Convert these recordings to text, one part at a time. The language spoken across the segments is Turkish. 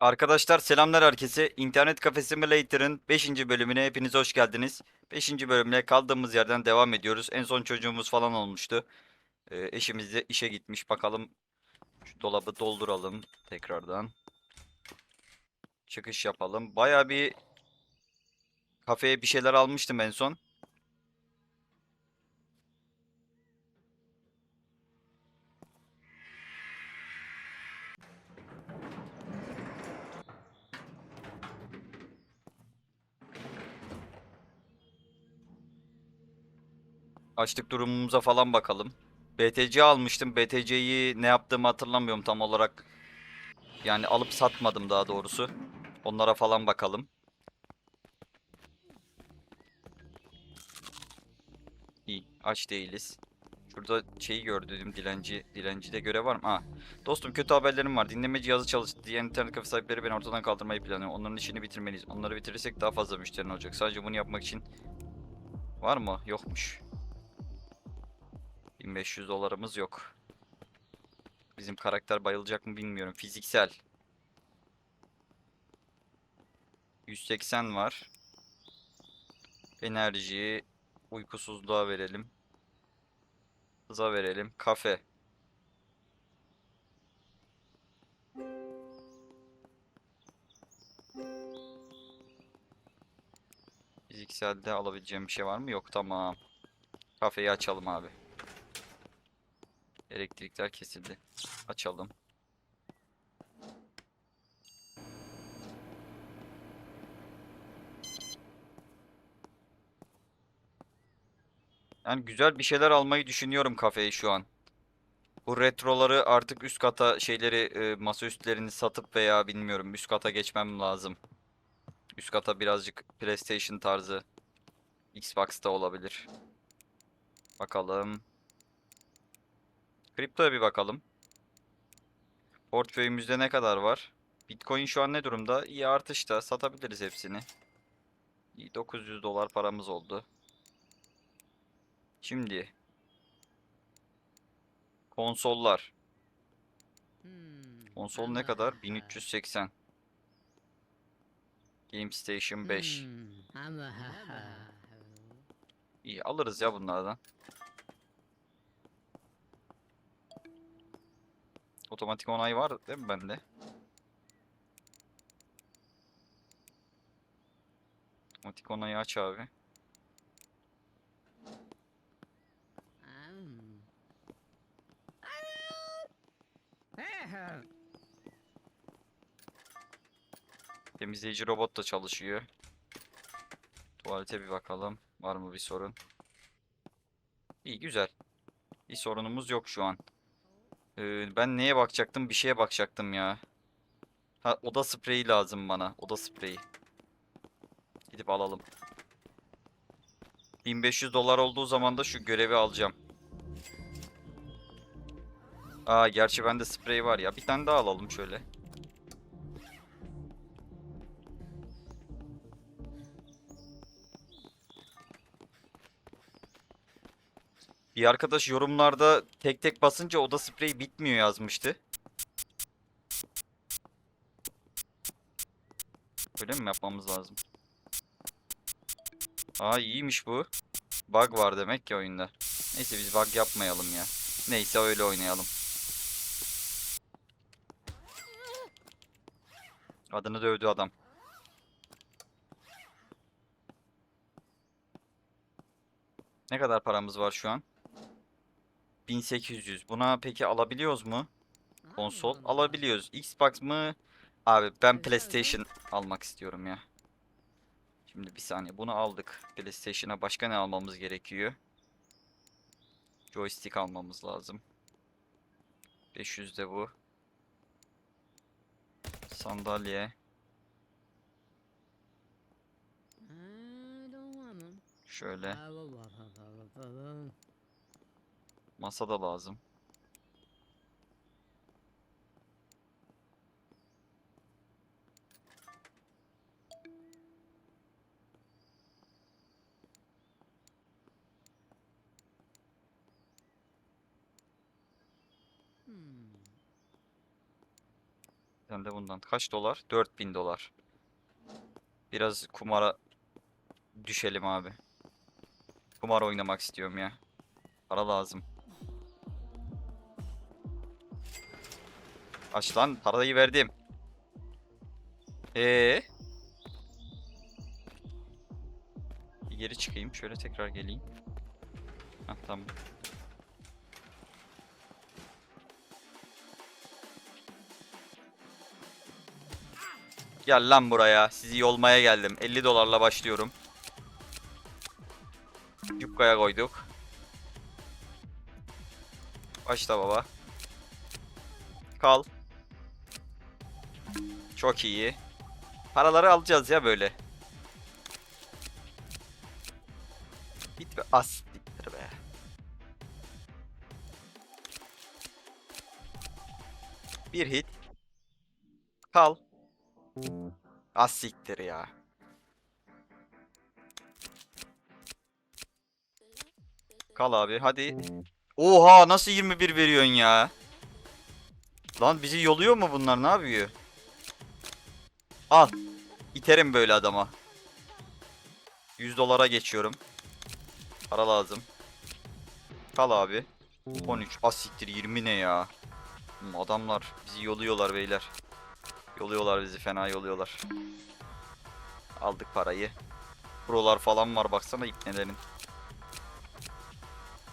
Arkadaşlar selamlar herkese. İnternet Cafe Simulator'ın 5. bölümüne hepiniz hoş geldiniz. 5. bölümle kaldığımız yerden devam ediyoruz. En son çocuğumuz falan olmuştu. Ee, eşimiz de işe gitmiş. Bakalım şu dolabı dolduralım tekrardan. Çıkış yapalım. Baya bir kafeye bir şeyler almıştım en son. Açlık durumumuza falan bakalım. BTC almıştım. BTC'yi ne yaptığımı hatırlamıyorum tam olarak. Yani alıp satmadım daha doğrusu. Onlara falan bakalım. İyi, aç değiliz. Şurada şeyi gördüm dilenci. Dilencide görev var mı? Ha. Dostum kötü haberlerim var. Dinleme cihazı çalıştı diye internet kafe sahipleri beni ortadan kaldırmayı planlıyor. Onların işini bitirmeliyiz. Onları bitirirsek daha fazla müşterinin olacak. Sadece bunu yapmak için var mı? Yokmuş. 1500 dolarımız yok. Bizim karakter bayılacak mı bilmiyorum. Fiziksel. 180 var. Enerjiyi uykusuzluğa verelim. Hıza verelim. Kafe. Fizikselde alabileceğim bir şey var mı? Yok tamam. Kafeyi açalım abi. Elektrikler kesildi. Açalım. Yani güzel bir şeyler almayı düşünüyorum kafeye şu an. Bu retroları artık üst kata şeyleri e, masaüstlerini satıp veya bilmiyorum üst kata geçmem lazım. Üst kata birazcık PlayStation tarzı Xbox'ta olabilir. Bakalım. Kriptoya bir bakalım. Portföyümüzde ne kadar var? Bitcoin şu an ne durumda? İyi artışta. Satabiliriz hepsini. İyi 900 dolar paramız oldu. Şimdi konsollar. Konsol ne kadar? 1380. Game Station 5. İyi alırız ya bunlardan. Otomatik onay var değil mi bende? Otomatik onayı aç abi. Temizleyici robot da çalışıyor. Tuvalete bir bakalım. Var mı bir sorun? İyi güzel. Bir sorunumuz yok şu an. Ee, ben neye bakacaktım? Bir şeye bakacaktım ya. Ha oda spreyi lazım bana. Oda spreyi. Gidip alalım. 1500 dolar olduğu zaman da şu görevi alacağım. Aa gerçi bende sprey var ya. Bir tane daha alalım şöyle. Bir arkadaş yorumlarda tek tek basınca oda spreyi bitmiyor yazmıştı. Öyle mi yapmamız lazım? Aa iyiymiş bu. Bug var demek ki oyunda. Neyse biz bug yapmayalım ya. Neyse öyle oynayalım. Adını dövdü adam. Ne kadar paramız var şu an? 1800. Buna peki alabiliyoruz mu? Konsol alabiliyoruz. Xbox mı? Abi ben PlayStation almak istiyorum ya. Şimdi bir saniye bunu aldık. PlayStation'a başka ne almamız gerekiyor? Joystick almamız lazım. 500 de bu. Sandalye. Şöyle. Masa da lazım. Sen de bundan. Kaç dolar? 4000 dolar. Biraz kumara düşelim abi. Kumar oynamak istiyorum ya. Para lazım. Aç lan parayı verdim. Ee? Bir geri çıkayım. Şöyle tekrar geleyim. Hah tamam. Gel lan buraya. Sizi yolmaya geldim. 50 dolarla başlıyorum. Yukkaya koyduk. Başla baba. Kal. Çok iyi. Paraları alacağız ya böyle. Bit be. As. Bir hit. Kal. Az ya. Kal abi hadi. Oha nasıl 21 veriyorsun ya? Lan bizi yoluyor mu bunlar ne yapıyor? Al. İterim böyle adama. 100 dolara geçiyorum. Para lazım. Kal abi. 13. Az siktir 20 ne ya? Adamlar bizi yoluyorlar beyler. Yoluyorlar bizi fena yoluyorlar. Aldık parayı. Prolar falan var baksana ipnelerin.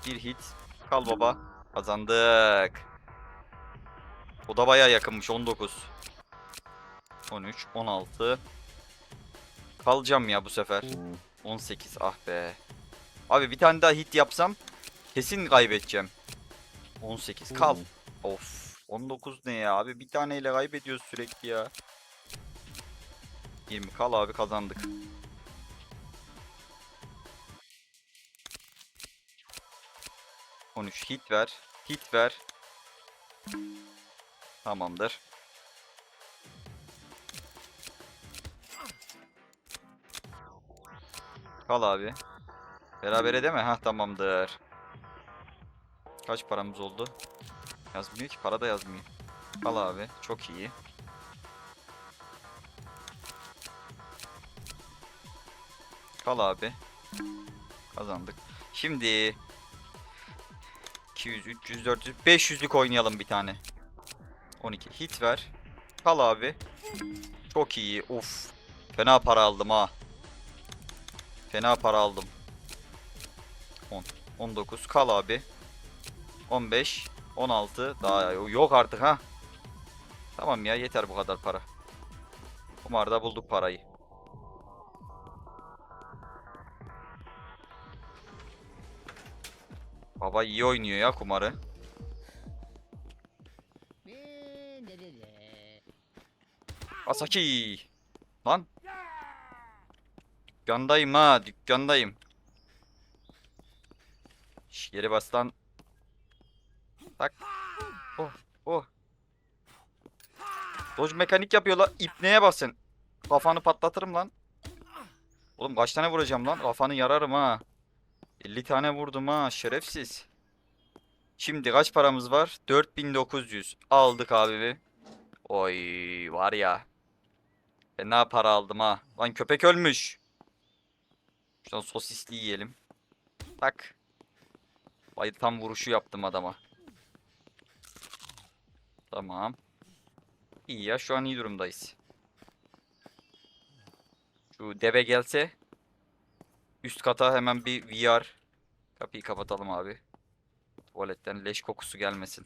Bir hit. Kal baba. Kazandık. O da baya yakınmış 19. 13, 16. Kalacağım ya bu sefer. 18 ah be. Abi bir tane daha hit yapsam kesin kaybedeceğim. 18 kal. Of. 19 ne ya abi bir taneyle kaybediyoruz sürekli ya. 20 kal abi kazandık. ...13 hit ver. Hit ver. Tamamdır. Kal abi. Berabere deme. Ha tamamdır. Kaç paramız oldu? Yazmıyor ki para da yazmıyor. Kal abi. Çok iyi. Kal abi. Kazandık. Şimdi 200, 300, 400, 500'lük oynayalım bir tane. 12 hit ver. Kal abi. Çok iyi. Of. Fena para aldım ha. Fena para aldım. 10, 19 kal abi. 15, 16 daha yok artık ha. Tamam ya yeter bu kadar para. Kumarda bulduk parayı. Baba iyi oynuyor ya kumarı. Asaki. Lan. Dükkandayım ha, dükkandayım. Şş, geri bas lan. Tak. Oh, oh. Dodge mekanik yapıyor la. İpneye bas sen. Kafanı patlatırım lan. Oğlum kaç tane vuracağım lan? Kafanı yararım ha. 50 tane vurdum ha şerefsiz. Şimdi kaç paramız var? 4900. Aldık abi. Oy var ya. Ben ne para aldım ha. Lan köpek ölmüş. Şuradan sosisli yiyelim. Tak. Vay tam vuruşu yaptım adama. Tamam. İyi ya şu an iyi durumdayız. Şu deve gelse üst kata hemen bir VR kapıyı kapatalım abi. Tuvaletten leş kokusu gelmesin.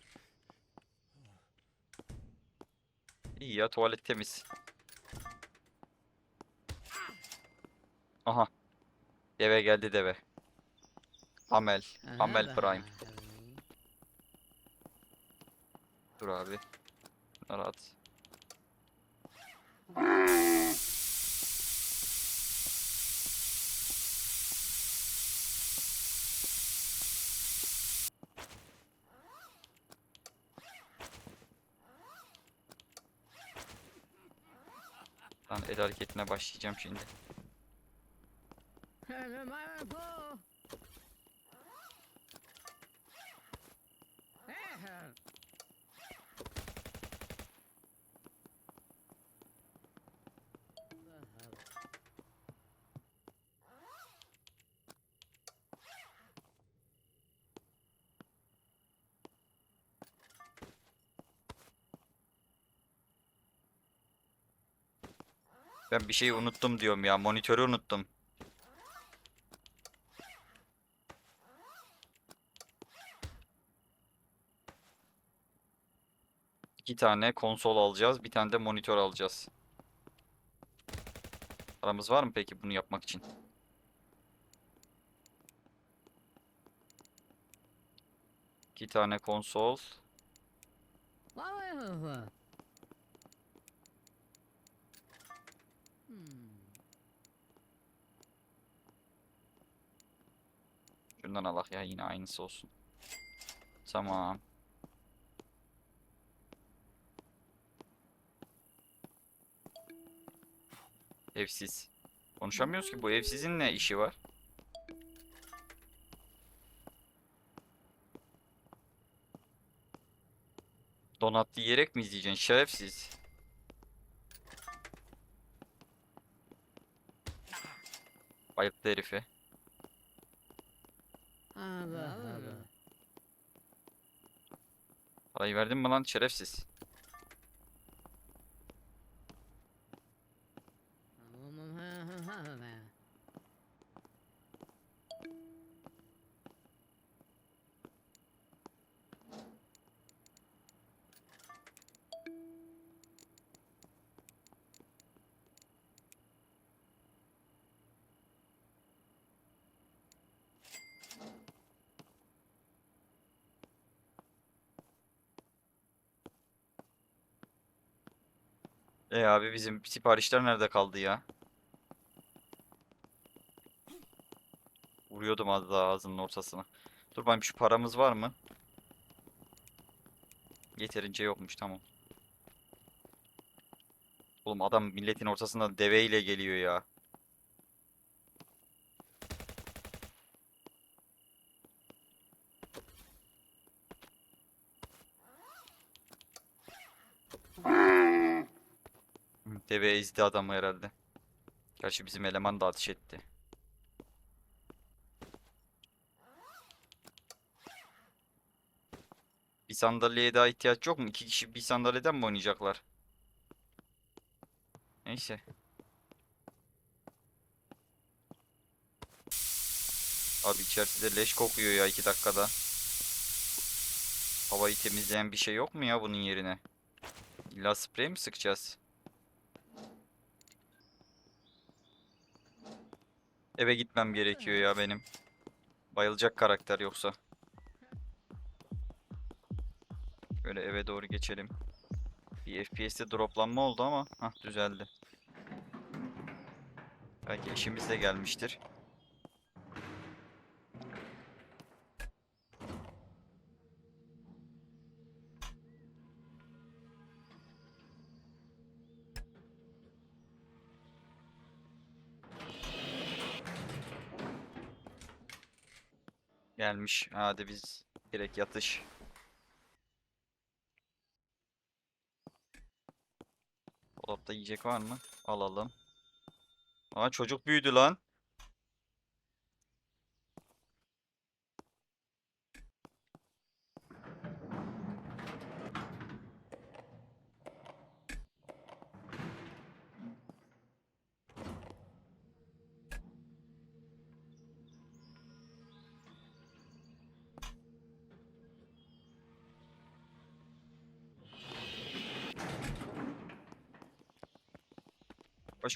İyi ya tuvalet temiz. Aha. Deve geldi deve. Amel. Amel Prime. Dur abi. Bunları at. Ben el hareketine başlayacağım şimdi. Bravo. Ehe. Ben bir şeyi unuttum diyorum ya. Monitörü unuttum. İki tane konsol alacağız. Bir tane de monitör alacağız. Paramız var mı peki bunu yapmak için? İki tane konsol. Şundan alak ya yine aynısı olsun. Tamam. Evsiz. Konuşamıyoruz ki bu evsizin ne işi var? Donat yiyerek mi izleyeceksin şerefsiz? Bayılttı herifi. Allah Allah. Parayı verdin mi lan şerefsiz? Abi bizim siparişler nerede kaldı ya? Vuruyordum az daha ağzının ortasına. Dur bakayım şu paramız var mı? Yeterince yokmuş tamam. Oğlum adam milletin ortasında deveyle geliyor ya. Hı, Deve ezdi adamı herhalde. Gerçi bizim eleman da ateş etti. Bir sandalyeye daha ihtiyaç yok mu? İki kişi bir sandalyeden mi oynayacaklar? Neyse. Abi içerisi leş kokuyor ya iki dakikada. Havayı temizleyen bir şey yok mu ya bunun yerine? İlla sprey mi sıkacağız? Eve gitmem gerekiyor ya benim. Bayılacak karakter yoksa. Böyle eve doğru geçelim. Bir FPS'te droplanma oldu ama hah düzeldi. Belki eşimiz de gelmiştir. Gelmiş. Hadi biz direkt yatış. Dolapta yiyecek var mı? Alalım. Aa çocuk büyüdü lan.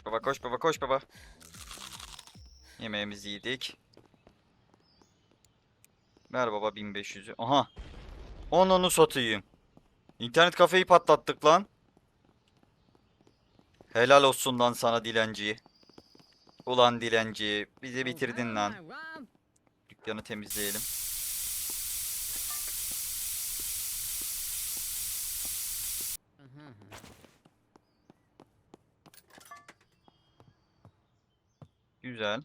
Baba koş baba koş baba. Yemeğimizi yedik. Ver baba 1500'ü. Aha. Onu satayım. İnternet kafeyi patlattık lan. Helal olsun lan sana dilenci. Ulan dilenci. Bizi bitirdin lan. Dükkanı temizleyelim. Güzel.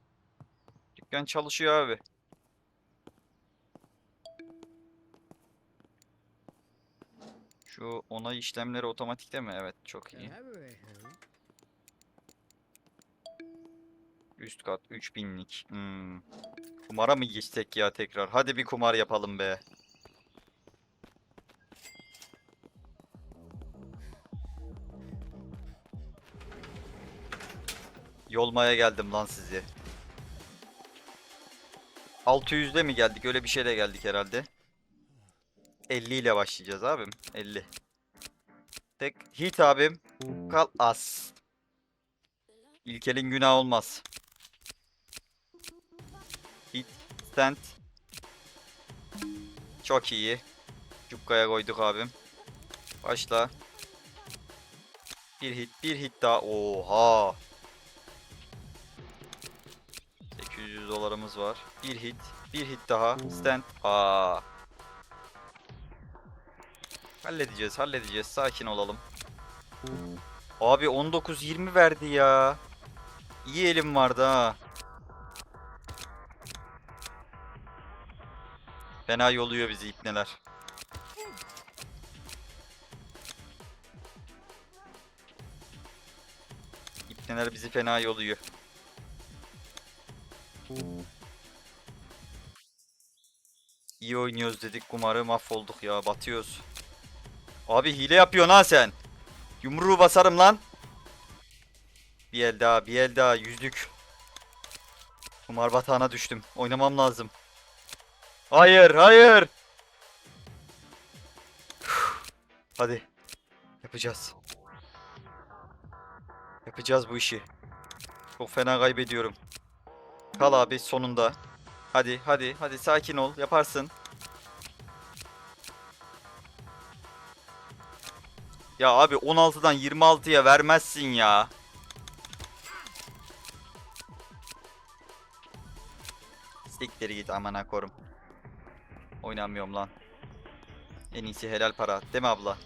Dükkan çalışıyor abi. Şu onay işlemleri otomatikte mi? Evet, çok iyi. Üst kat 3000'lik. Hmm. Kumara mı geçsek ya tekrar? Hadi bir kumar yapalım be. Yolmaya geldim lan sizi. 600'de mi geldik? Öyle bir şeyle geldik herhalde. 50 ile başlayacağız abim. 50. Tek hit abim. Kal as. İlkelin günah olmaz. Hit. Stand. Çok iyi. Cukkaya koyduk abim. Başla. Bir hit, bir hit daha. Oha. Dolarımız var. Bir hit, bir hit daha. Stand. Aa. Halledeceğiz, halledeceğiz. Sakin olalım. Abi 19-20 verdi ya. İyi elim vardı ha. Fena yoluyor bizi ipneler. İpneler bizi fena yoluyor. İyi oynuyoruz dedik kumarı mahvolduk ya batıyoruz. Abi hile yapıyorsun ha sen. Yumruğu basarım lan. Bir el daha bir el daha yüzlük. Kumar batağına düştüm. Oynamam lazım. Hayır hayır. Hadi. Yapacağız. Yapacağız bu işi. Çok fena kaybediyorum. Kal abi sonunda. Hadi hadi hadi sakin ol yaparsın. Ya abi 16'dan 26'ya vermezsin ya. Siktir git amına korum. Oynamıyorum lan. En iyisi helal para. Değil mi abla?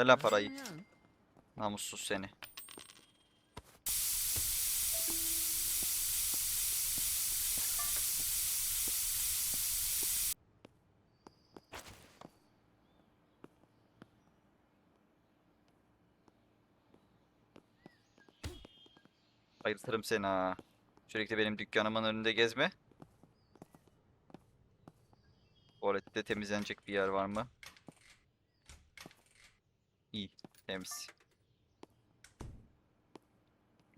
Ver lan parayı. Namussuz seni. Ayırtırım seni ha. Sürekli benim dükkanımın önünde gezme. Tuvalette temizlenecek bir yer var mı? İyi, temiz.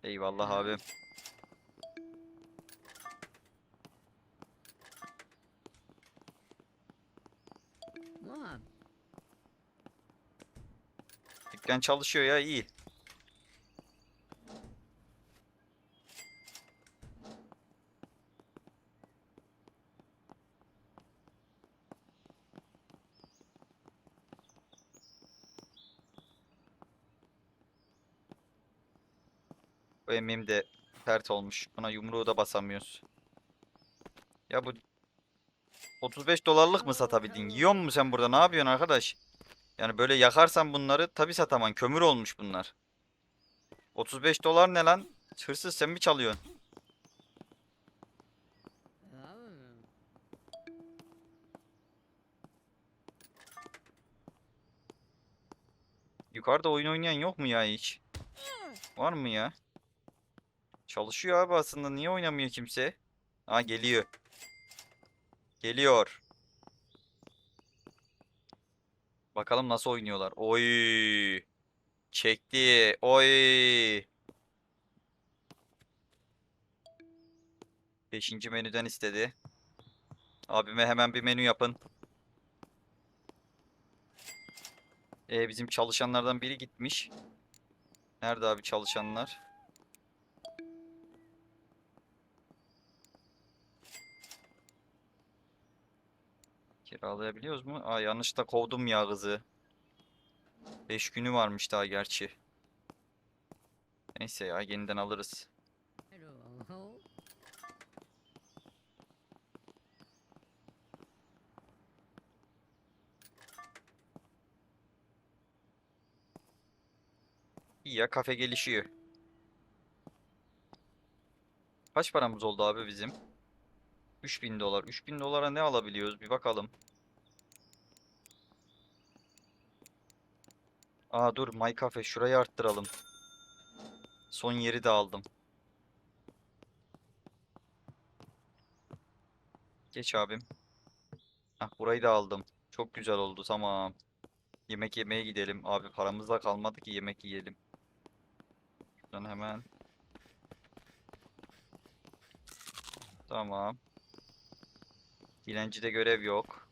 Eyvallah abi. Dükkan çalışıyor ya iyi. Emmim de pert olmuş. Buna yumruğu da basamıyoruz. Ya bu 35 dolarlık mı satabildin? Yiyor mu sen burada? Ne yapıyorsun arkadaş? Yani böyle yakarsan bunları tabi satamam. Kömür olmuş bunlar. 35 dolar ne lan? Hırsız sen mi çalıyorsun? Yukarıda oyun oynayan yok mu ya hiç? Var mı ya? Çalışıyor abi aslında. Niye oynamıyor kimse? Ha geliyor. Geliyor. Bakalım nasıl oynuyorlar. Oy. Çekti. Oy. Beşinci menüden istedi. Abime hemen bir menü yapın. E bizim çalışanlardan biri gitmiş. Nerede abi çalışanlar? Kiralayabiliyoruz mu? Aa yanlışlıkla kovdum ya kızı. 5 günü varmış daha gerçi. Neyse ya yeniden alırız. İyi ya kafe gelişiyor. Kaç paramız oldu abi bizim? 3000 dolar. 3000 dolara ne alabiliyoruz? Bir bakalım. Aa dur My Cafe şurayı arttıralım. Son yeri de aldım. Geç abim. Hah, burayı da aldım. Çok güzel oldu. Tamam. Yemek yemeye gidelim. Abi paramız da kalmadı ki yemek yiyelim. Şuradan hemen. Tamam. Dilencide görev yok.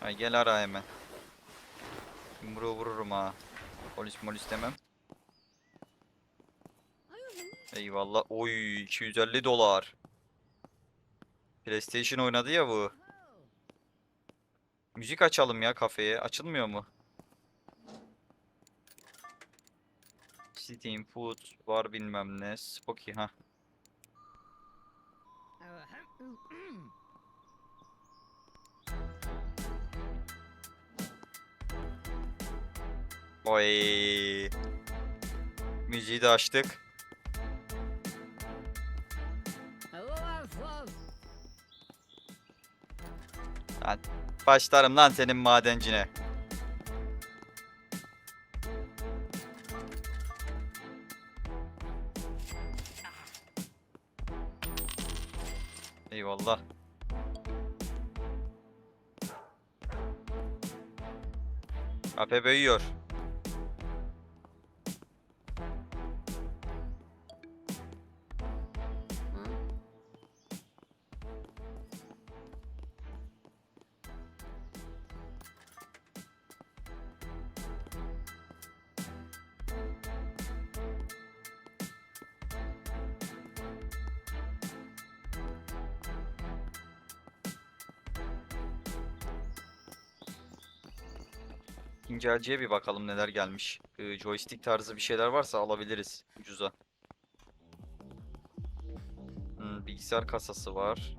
Ay gel ara hemen. Yumruğu vururum ha. Polis molis demem. Eyvallah. Oy 250 dolar. PlayStation oynadı ya bu. Müzik açalım ya kafeye. Açılmıyor mu? Steam, Food var bilmem ne. Spoky ha. Oy. Müziği de açtık. Başlarım lan senin madencine. AP büyüyor. İkinci elciye bir bakalım neler gelmiş. Ee, joystick tarzı bir şeyler varsa alabiliriz ucuza. Hmm, bilgisayar kasası var.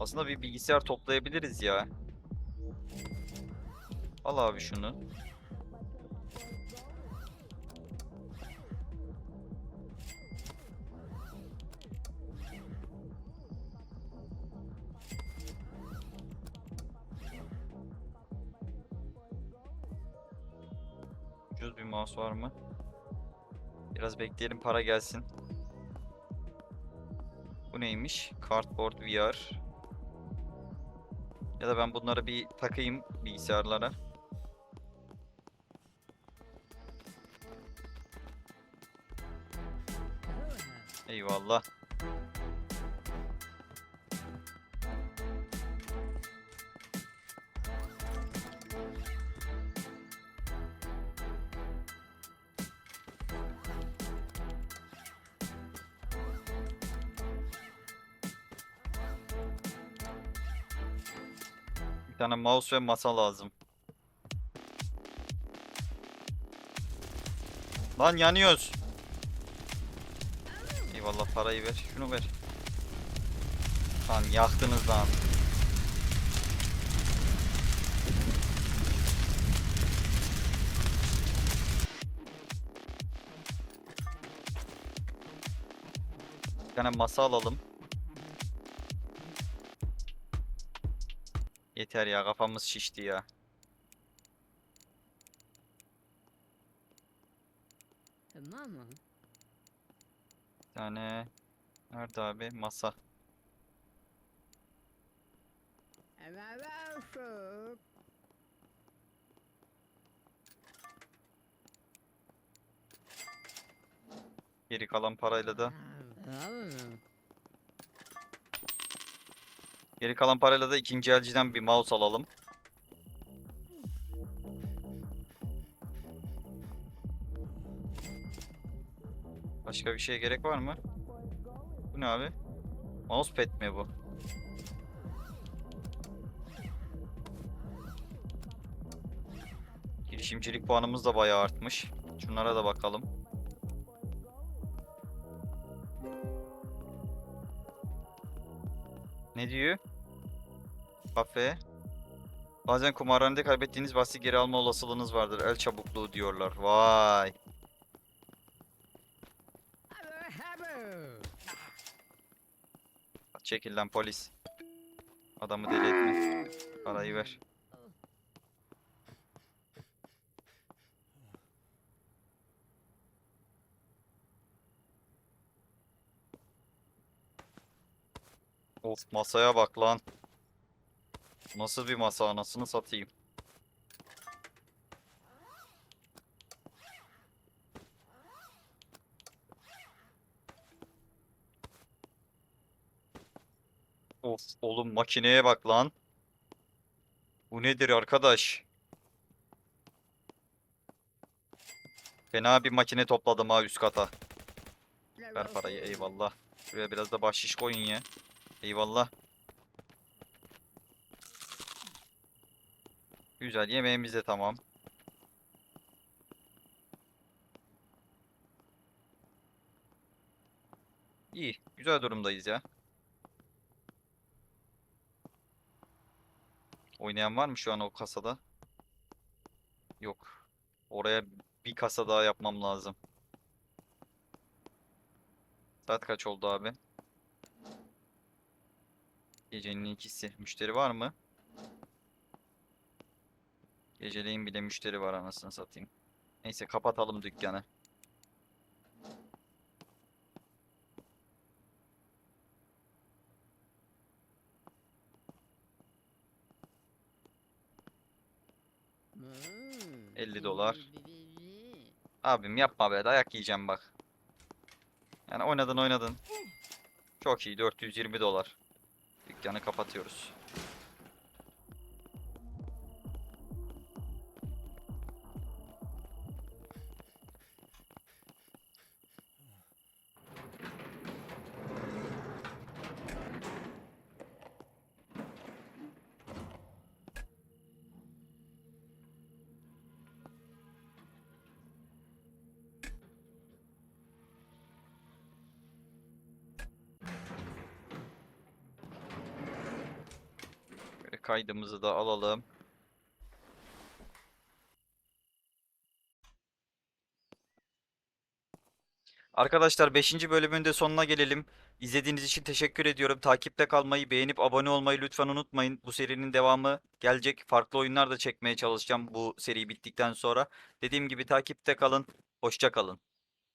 Aslında bir bilgisayar toplayabiliriz ya. Al abi şunu. Mouse var mı? Biraz bekleyelim para gelsin. Bu neymiş? Cardboard VR. Ya da ben bunları bir takayım bilgisayarlara. Eyvallah. Tane mouse ve masa lazım. Lan yanıyoruz. Eyvallah parayı ver. Şunu ver. Lan yaktınız lan. Bir tane masa alalım. Yeter ya kafamız şişti ya. Tamam mı? Bir tane nerede abi masa. Geri kalan parayla da? Geri kalan parayla da ikinci elciden bir mouse alalım. Başka bir şeye gerek var mı? Bu ne abi? Mousepad mi bu? Girişimcilik puanımız da bayağı artmış. Şunlara da bakalım. Ne diyor? Kafe. Bazen kumarhanede kaybettiğiniz bahsi geri alma olasılığınız vardır. El çabukluğu diyorlar. Vay. Çekil lan polis. Adamı deli etme. Parayı ver. Of masaya bak lan. Nasıl bir masa anasını satayım. Of oğlum makineye bak lan. Bu nedir arkadaş? Fena bir makine topladım ha üst kata. Ver parayı eyvallah. Şuraya biraz da bahşiş koyun ya. Eyvallah. Güzel yemeğimiz de tamam. İyi, güzel durumdayız ya. Oynayan var mı şu an o kasada? Yok. Oraya bir kasa daha yapmam lazım. Saat kaç oldu abi? Gecenin ikisi. Müşteri var mı? Geceleyin bile müşteri var anasını satayım. Neyse kapatalım dükkanı. Hmm, 50 dolar. bi- bi- bi- bi. Abim yapma be dayak yiyeceğim bak. Yani oynadın oynadın. Çok iyi 420 dolar. Dükkanı kapatıyoruz. Kaydımızı da alalım. Arkadaşlar 5. bölümün de sonuna gelelim. İzlediğiniz için teşekkür ediyorum. Takipte kalmayı, beğenip abone olmayı lütfen unutmayın. Bu serinin devamı gelecek. Farklı oyunlar da çekmeye çalışacağım bu seri bittikten sonra. Dediğim gibi takipte kalın. Hoşça kalın.